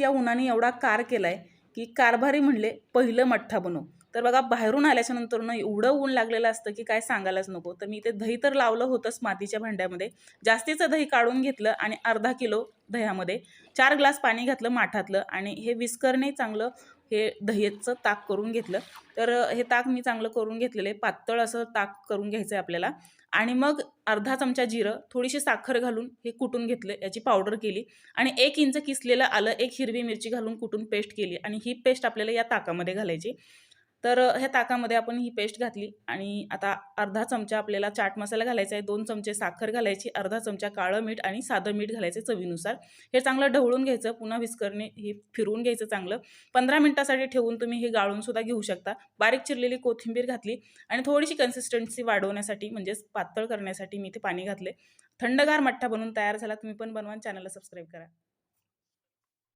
त्या उन्हाने एवढा कार केलाय की कारभारी म्हणले पहिलं मठ्ठा बनव. तर बघा बाहेरून आल्याच्यानंतर ना एवढं ऊन लागलेलं असतं की काय सांगायलाच नको. तर मी इथे दही तर लावलं होतंच मातीच्या भांड्यामध्ये. जास्तीचं दही काढून घेतलं आणि अर्धा किलो दह्यामध्ये चार ग्लास पाणी घातलं माठातलं आणि हे विस्करने चांगलं हे दह्याचं ताक करून घेतलं. तर हे ताक मी चांगलं करून घेतलेलं आहे. पातळ असं ताक करून घ्यायचं आहे आपल्याला. आणि मग अर्धा चमचा जिरं थोडीशी साखर घालून हे कुटून घेतलं याची पावडर केली आणि एक इंच किसलेलं आलं एक हिरवी मिरची घालून कुटून पेस्ट केली आणि ही पेस्ट आपल्याला या ताकामध्ये घालायची. तर ह्या ताकामध्ये आपण ही पेस्ट घातली आणि आता अर्धा चमचा आपल्याला चाट मसाला घालायचा आहे दोन चमचे साखर घालायची अर्धा चमचा काळं मीठ आणि साधं मीठ घालायचं चवीनुसार. हे चांगलं ढवळून घ्यायचं पुन्हा विस्करणे हे फिरवून घ्यायचं चांगलं. पंधरा मिनटासाठी ठेवून तुम्ही हे गाळून सुद्धा घेऊ शकता. बारीक चिरलेली कोथिंबीर घातली आणि थोडीशी कन्सिस्टन्सी वाढवण्यासाठी म्हणजेच पातळ करण्यासाठी मी इथे पाणी घातले थंडगार मठ्ठा बनवून तयार झाला तुम्ही पण बनवा चॅनलला सबस्क्राईब करा.